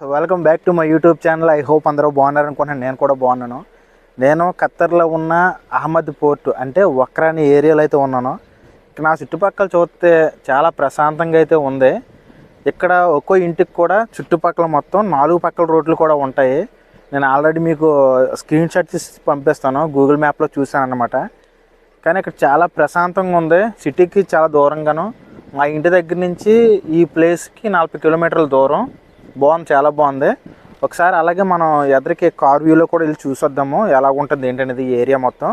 Welcome back to my YouTube channel I hope అందరూ బాగున్నారు అనుకుంటున్నాను. నేను కూడా బాగున్నాను. నేను ఖత్తర్లో ఉన్న అహ్మద్ పోర్ట్ అంటే వక్రాని ఏరియాలో అయితే ఉన్నాను. ఇక్కడ నా చుట్టుపక్కల చూస్తే చాలా ప్రశాంతంగా అయితే ఉంది. ఇక్కడ ఒక్కో ఇంటికి కూడా చుట్టుపక్కల మొత్తం నాలుగు పక్కల రోడ్లు కూడా ఉంటాయి. నేను ఆల్రెడీ మీకు స్క్రీన్ షాట్ తీసి పంపిస్తాను. గూగుల్ మ్యాప్లో చూశాను అనమాట కానీ ఇక్కడ చాలా ప్రశాంతంగా ఉంది. సిటీకి చాలా దూరంగాను. మా ఇంటి దగ్గర నుంచి ఈ ప్లేస్కి నలభై కిలోమీటర్ల దూరం. బాగుంది చాలా బాగుంది. ఒకసారి అలాగే మనం ఎదరికి కార్ వ్యూలో కూడా వెళ్ళి చూసొద్దాము. ఎలా ఉంటుంది ఏంటనేది ఏరియా మొత్తం.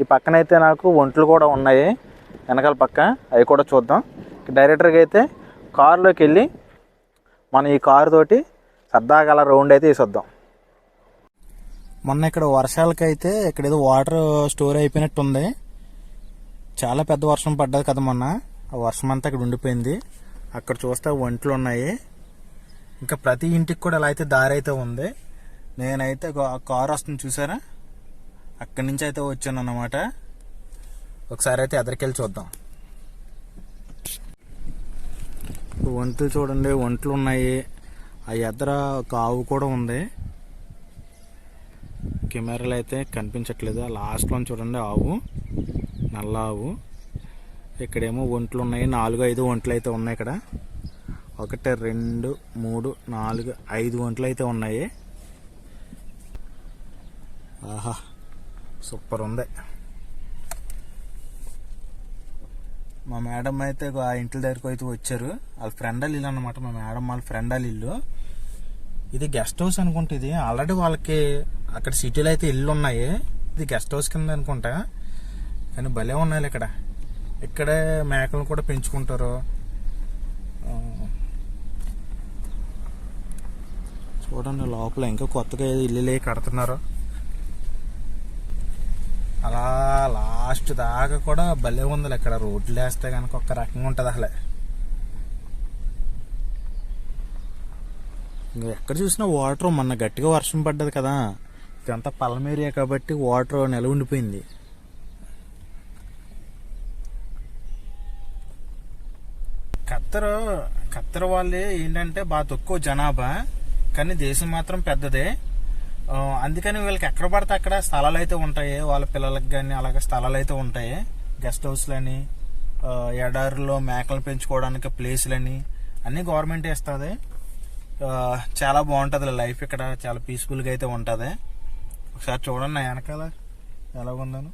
ఈ పక్కన అయితే నాకు ఒంట్లు కూడా ఉన్నాయి వెనకాల పక్క. అవి కూడా చూద్దాం. డైరెక్టర్గా అయితే కారులోకి వెళ్ళి మనం ఈ కారు తోటి సరదాగా అలా రౌండ్ అయితే వేసొద్దాం. మొన్న ఇక్కడ వర్షాలకైతే ఇక్కడ ఏదో వాటర్ స్టోర్ అయిపోయినట్టు ఉంది చాలా పెద్ద వర్షం పడ్డది కదా మొన్న. ఆ వర్షం అంతా ఇక్కడ ఉండిపోయింది. అక్కడ చూస్తే ఒంట్లు ఉన్నాయి. ఇంకా ప్రతి ఇంటికి కూడా అలా అయితే దారి అయితే ఉంది. నేనైతే కార్ వస్తుంది చూసారా? అక్కడి నుంచి అయితే వచ్చాను అన్నమాట. ఒకసారి అయితే ఎదరికెళ్ళి చూద్దాం. ఒంట్లు చూడండి వంటలు ఉన్నాయి. ఆ ఎదర ఒక ఆవు కూడా ఉంది. కెమెరాలు అయితే కనిపించట్లేదు. ఆ లాస్ట్లో చూడండి ఆవు. నల్ల ఆవు. ఇక్కడేమో ఒంట్లు ఉన్నాయి. నాలుగు ఐదు ఒంట్లు అయితే ఉన్నాయి ఇక్కడ. ఒకటి రెండు మూడు నాలుగు ఐదు గంటలు అయితే ఉన్నాయి. ఆహా సూపర్ ఉంది. మా మేడం అయితే ఆ ఇంటి దగ్గరకు అయితే వచ్చారు. వాళ్ళ ఫ్రెండ్ వాళ్ళ ఇల్లు అనమాట మా మేడం వాళ్ళ ఫ్రెండ్ వాళ్ళ ఇల్లు. ఇది గెస్ట్ హౌస్ అనుకుంటా ఇది. ఆల్రెడీ వాళ్ళకి అక్కడ సిటీలో అయితే ఇల్లు ఉన్నాయి. ఇది గెస్ట్ హౌస్ కింద అనుకుంటా. కానీ భలే ఉన్నాయి ఇక్కడ. ఇక్కడే మేకలను కూడా పెంచుకుంటారు ఆ, చూడండి లోపల ఇంకా కొత్తగా ఏదో ఇల్లులే కడుతున్నారు. అలా లాస్ట్ దాకా కూడా భలే ఉంది ఇక్కడ. రోడ్లు వేస్తే కనుక ఒక రకంగా ఉంటుంది అసలే. ఇంకా ఎక్కడ చూసినా వాటర్ మొన్న గట్టిగా వర్షం పడ్డది కదా. ఇదంతా పల్లం ఏరియా కాబట్టి వాటర్ నిల ఉండిపోయింది. ఖత్తర్ ఖత్తర్ వాళ్ళే ఏంటంటే బాగా తక్కువ జనాభా. కానీ దేశం మాత్రం పెద్దదే. అందుకని వీళ్ళకి ఎక్కడ పడితే అక్కడ స్థలాలు అయితే ఉంటాయి. వాళ్ళ పిల్లలకి కానీ అలాగే స్థలాలు అయితే ఉంటాయి. గెస్ట్ హౌస్లని ఎడారిలో మేకలు పెంచుకోవడానికి ప్లేస్లని అన్ని గవర్నమెంట్ ఇస్తుంది. చాలా బాగుంటుంది లైఫ్ ఇక్కడ. చాలా పీస్ఫుల్గా అయితే ఉంటుంది. ఒకసారి చూడండి నా వెనకాల ఎలా ఉందను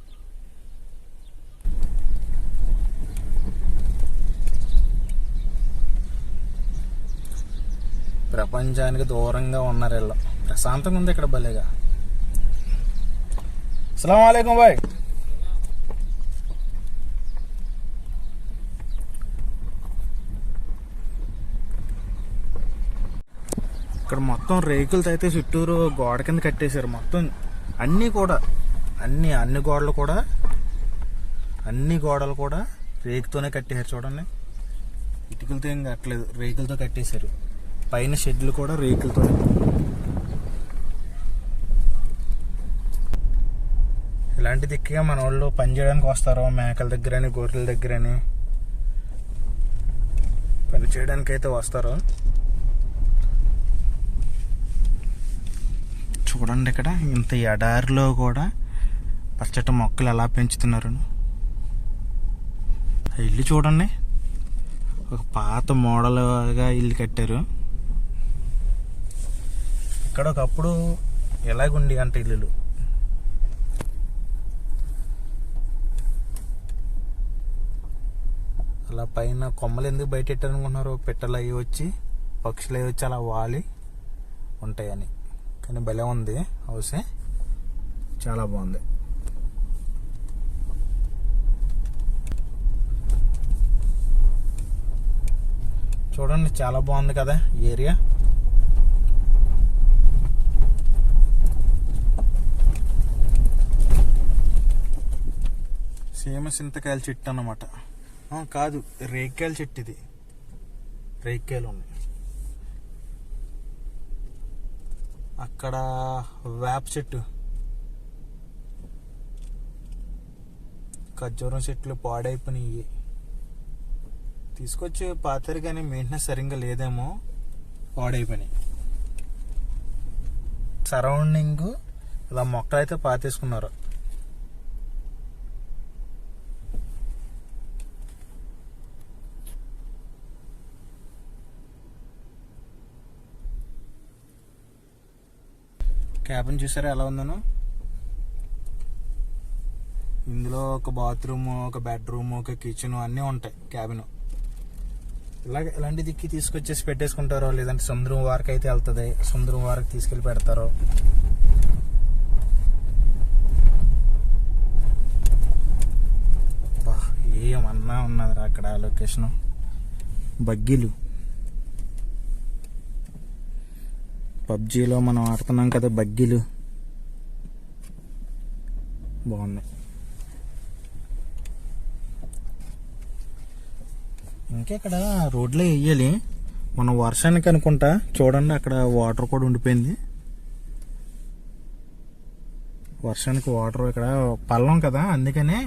ప్రపంచానికి దూరంగా ఉన్నారు వీళ్ళు. ప్రశాంతంగా ఉంది ఇక్కడ భలేగా. అస్సలం అయికం బాయ్. ఇక్కడ మొత్తం రేకులతో అయితే చుట్టూరు గోడ కింద కట్టేశారు మొత్తం. అన్నీ కూడా అన్ని అన్ని గోడలు కూడా అన్ని గోడలు కూడా రేకుతోనే కట్టేశారు చూడండి. ఇటుకలతో ఏం కట్టలేదు రేకులతో కట్టేశారు. పైన షెడ్లు కూడా రేకులతో ఇలాంటి దిక్కుగా మన వాళ్ళు పని చేయడానికి వస్తారు మేకల దగ్గరని గొర్రెల దగ్గరని. పని చేయడానికి అయితే వస్తారు. చూడండి ఇక్కడ ఇంత ఎడారిలో కూడా పచ్చటి మొక్కలు ఎలా పెంచుతున్నారు. ఆ ఇల్లు చూడండి. ఒక పాత మోడల్గా ఇల్లు కట్టారు. ఇక్కడ ఒకప్పుడు ఎలాగుండి అంట ఇల్లులు? అలా పైన కొమ్మలు ఎందుకు బయట పెట్టారనుకుంటున్నారు పిట్టలు అవి వచ్చి పక్షులు అవి వచ్చి అలా వాలి ఉంటాయని. కానీ భలే ఉంది హౌసే. చాలా బాగుంది. చూడండి చాలా బాగుంది కదా ఈ ఏరియా. సీమ సింతకాయల చెట్టు అన్నమాట. కాదు రేక్కాయల చెట్టు ఇది. రేక్కాయలు ఉన్నాయి. అక్కడ వేప చెట్టు. ఖర్జూరం చెట్లు పాడైపోయినాయి. తీసుకొచ్చి పాతారు కానీ మెయింటెనెన్స్ సరిగ్గా లేదేమో పాడైపోయినాయి. సరౌండింగ్ ఇలా మొక్కలు అయితే పాతేసుకున్నారు. క్యాబిన్ చూసారా ఎలా ఉందను? ఇందులో ఒక బాత్రూమ్ ఒక బెడ్రూమ్ ఒక కిచెన్ అన్నీ ఉంటాయి క్యాబిన్. ఇలాగ ఇలాంటి దిక్కి తీసుకొచ్చేసి పెట్టేసుకుంటారో లేదంటే సముద్రం వారికి అయితే వెళ్తుంది సముద్రం వారికి తీసుకెళ్ళి పెడతారో? బా, ఏమన్నా ఉన్నదిరా అక్కడ లొకేషన్. బగ్గీలు. పబ్జీలో మనం ఆడుతున్నాం కదా బగ్గీలు. బాగున్నాయి. ఇంకా ఇక్కడ రోడ్లో వేయాలి మనం వర్షానికి అనుకుంటా చూడండి అక్కడ వాటర్ కూడా ఉండిపోయింది. వర్షానికి వాటర్ ఇక్కడ పల్లం కదా అందుకనే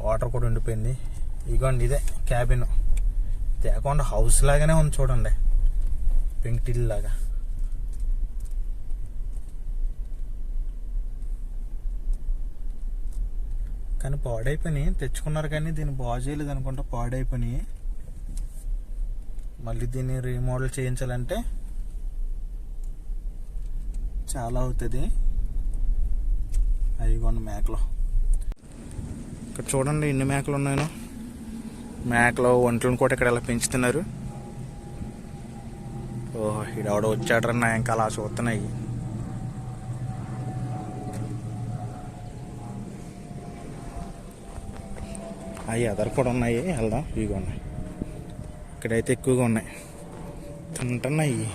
వాటర్ కూడా ఉండిపోయింది. ఇగోండి ఇదే క్యాబిన్. తేకుండా హౌస్ లాగానే ఉంది చూడండి. పెంకిటిల్ లాగా. కానీ పాడైపోయినాయి. తెచ్చుకున్నారు కానీ దీన్ని బాగు చేయలేదు అనుకుంటా పాడైపోయినాయి. మళ్ళీ దీన్ని రీమోడల్ చేయించాలంటే చాలా అవుతుంది. అయ్యిగోండి మేకలు. ఇక్కడ చూడండి ఎన్ని మేకలు ఉన్నాయో. మేకలు ఒంట్లను కూడా ఇక్కడ ఎలా పెంచుతున్నారు. ఓహో ఈడవడ వచ్చాడరన్నా ఇంకా అలా చూస్తున్నాయి. అవి అదర్ కూడా ఉన్నాయి. వెళ్దాం. ఇవిగా ఉన్నాయి. ఇక్కడైతే ఎక్కువగా ఉన్నాయి. తింటున్నాయి.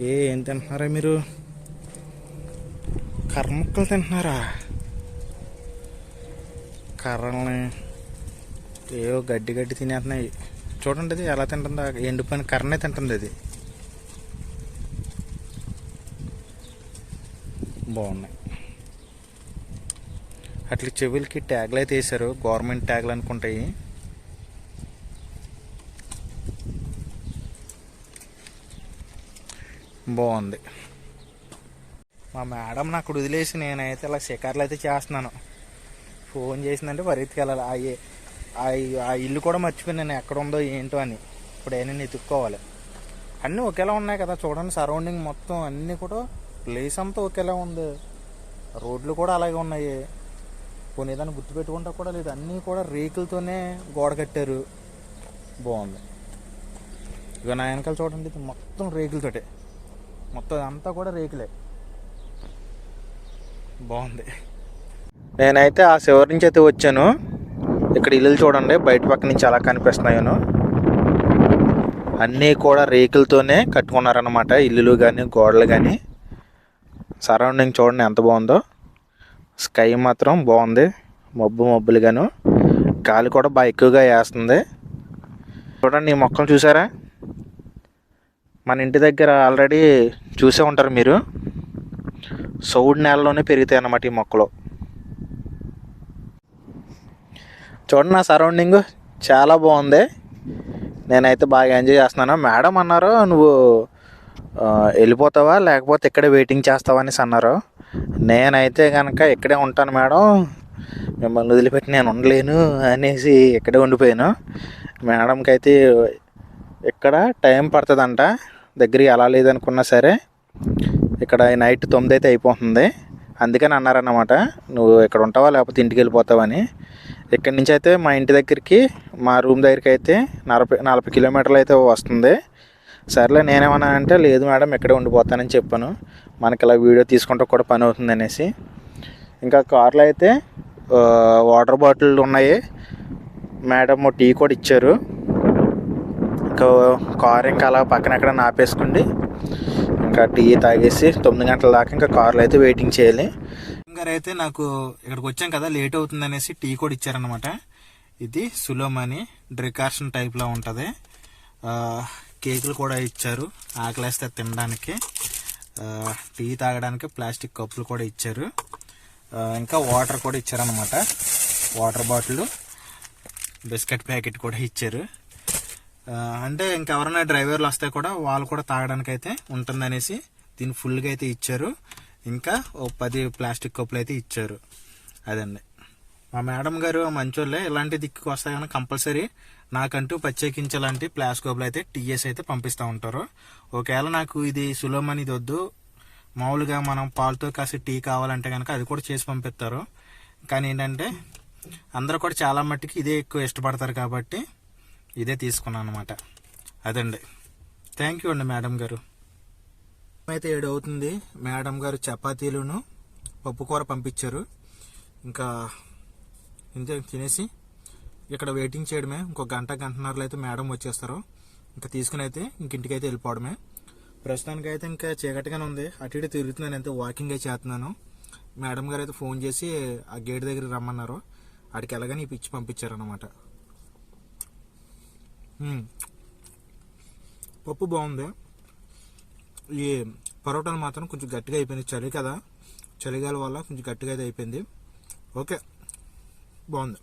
ఏ ఏం తింటున్నారా మీరు? కర్ర ముక్కలు తింటున్నారా? కర్రల్ని ఏవో గడ్డి గడ్డి తినేస్తున్నాయి. చూడండి అది ఎలా తింటుందో. ఎండిపోయిన కర్రనే తింటుంది అది. బాగున్నాయి. అట్లా చెవులకి ట్యాగ్లు అయితే వేశారు. గవర్నమెంట్ ట్యాగ్లు అనుకుంటాయి. బాగుంది. మా మేడం నాకు వదిలేసి నేనైతే ఇలా షికార్లు అయితే చేస్తున్నాను. ఫోన్ చేసిందంటే పరిగెత్తికి వెళ్ళాలి. ఆ ఆ ఆ ఇల్లు కూడా మర్చిపోయి నేను ఎక్కడ ఉందో ఏంటో అని. ఇప్పుడు ఏమైనా ఎత్తుక్కోవాలి అన్నీ ఒకేలా ఉన్నాయి కదా. చూడండి సరౌండింగ్ మొత్తం అన్నీ కూడా. ప్లేస్ అంతా ఒకేలా ఉంది. రోడ్లు కూడా అలాగే ఉన్నాయి. కొనేదాన్ని ఏదైనా గుర్తుపెట్టుకుంటా కూడా లేదు. అన్నీ కూడా రేకులతోనే గోడ కట్టారు. బాగుంది. ఇక నా వెనకాల చూడండి ఇది మొత్తం రేకులతోటే. మొత్తం అంతా కూడా రేకులే. బాగుంది. నేనైతే ఆ శివరి నుంచి అయితే వచ్చాను. ఇక్కడ ఇల్లులు చూడండి బయట పక్క నుంచి అలా కనిపిస్తున్నాయను. అన్నీ కూడా రేకులతోనే కట్టుకున్నారనమాట ఇల్లులు కానీ గోడలు కానీ సరౌండింగ్ చూడండి ఎంత బాగుందో. స్కై మాత్రం బాగుంది. మబ్బు మబ్బులుగాను. గాలి కూడా బాగా ఎక్కువగా వేస్తుంది. చూడండి ఈ మొక్కలు చూసారా? మన ఇంటి దగ్గర ఆల్రెడీ చూసే ఉంటారు మీరు. సౌడ్ నేలలోనే పెరుగుతాయి అన్నమాట ఈ మొక్కలు. చూడండి నా సరౌండింగ్. చాలా బాగుంది. నేనైతే బాగా ఎంజాయ్ చేస్తున్నాను. మేడం అన్నారు నువ్వు వెళ్ళిపోతావా? లేకపోతే ఇక్కడే వెయిటింగ్ చేస్తావా? అనేసి అన్నారు. నేనైతే కనుక ఇక్కడే ఉంటాను మేడం. మిమ్మల్ని వదిలిపెట్టి నేను ఉండలేను అనేసి ఇక్కడే ఉండిపోయాను. మేడంకి అయితే ఇక్కడ టైం పడుతుందంట. దగ్గరికి ఎలా లేదనుకున్నా సరే ఇక్కడ నైట్ తొమ్మిది అయితే అయిపోతుంది. అందుకని అన్నారన్నమాట. నువ్వు ఇక్కడ ఉంటావా లేకపోతే ఇంటికి వెళ్ళిపోతావని ఇక్కడి నుంచి అయితే మా ఇంటి దగ్గరికి మా రూమ్ దగ్గరికి అయితే నలభై నలభై కిలోమీటర్లు అయితే వస్తుంది. సర్లే నేనేమన్నా అంటే లేదు మేడం ఇక్కడే ఉండిపోతానని చెప్పాను. మనకి ఇలా వీడియో తీసుకుంటూ కూడా పని అవుతుంది అనేసి. ఇంకా కార్లో అయితే వాటర్ బాటిల్ ఉన్నాయి. మేడం టీ కూడా ఇచ్చారు. ఇంకా కార్ ఇంకా అలా పక్కన ఎక్కడ ఆపేసుకోండి. ఇంకా టీ తాగేసి తొమ్మిది గంటల దాకా ఇంకా కార్లో అయితే వెయిటింగ్ చేయాలి. ఇంకా అయితే నాకు ఇక్కడికి వచ్చాం కదా లేట్ అవుతుంది అనేసి టీ కూడా ఇచ్చారనమాట ఇది సులోమని డ్రికార్షన్ టైప్లో ఉంటుంది. కేకులు కూడా ఇచ్చారు. ఆకలేస్తే తినడానికి. టీ తాగడానికి ప్లాస్టిక్ కప్పులు కూడా ఇచ్చారు. ఇంకా వాటర్ కూడా ఇచ్చారనమాట వాటర్ బాటిల్ బిస్కెట్ ప్యాకెట్ కూడా ఇచ్చారు. అంటే ఇంకెవరైనా డ్రైవర్లు వస్తే కూడా వాళ్ళు కూడా తాగడానికి అయితే ఉంటుందనేసి దీన్ని ఫుల్గా అయితే ఇచ్చారు. ఇంకా ఓ పది ప్లాస్టిక్ కప్పులు అయితే ఇచ్చారు. అదండి. మా మేడం గారు మంచోళ్ళే. ఇలాంటి దిక్కుకు వస్తాయని కంపల్సరీ? నాకంటూ ప్రత్యేకించి ఇలాంటి అయితే టీఎస్ అయితే పంపిస్తూ ఉంటారు. ఒకవేళ నాకు ఇది సులభం అనేది వద్దు. మామూలుగా మనం పాలతో కాసి టీ కావాలంటే కనుక అది కూడా చేసి పంపిస్తారు. కానీ ఏంటంటే అందరూ కూడా చాలా మట్టుకి ఇదే ఎక్కువ ఇష్టపడతారు కాబట్టి ఇదే తీసుకున్నాను అనమాట అదండి. థ్యాంక్ యూ అండి మేడం గారు. అయితే ఏడు అవుతుంది. మేడం గారు చపాతీలును పప్పుకూర పంపించారు. ఇంకా ఇంకా తినేసి ఇక్కడ వెయిటింగ్ చేయడమే. ఇంకో గంట గంటన్నరలో అయితే మేడం వచ్చేస్తారు. ఇంకా తీసుకుని అయితే ఇంకింటికి అయితే వెళ్ళిపోవడమే. ప్రస్తుతానికి అయితే ఇంకా చీకటిగానే ఉంది. అటు ఇటు తిరుగుతున్నాను. అంతే వాకింగ్ అయితే చేస్తున్నాను. మేడం గారు అయితే ఫోన్ చేసి ఆ గేట్ దగ్గర రమ్మన్నారు. అక్కడికి వెళ్ళగానే ఈ పిచ్చి పంపించారనమాట పప్పు బాగుంది. ఈ పరోటాలు మాత్రం కొంచెం గట్టిగా అయిపోయింది చలి కదా. చలిగాల వల్ల కొంచెం గట్టిగా అయితే అయిపోయింది. ఓకే. బాగుంది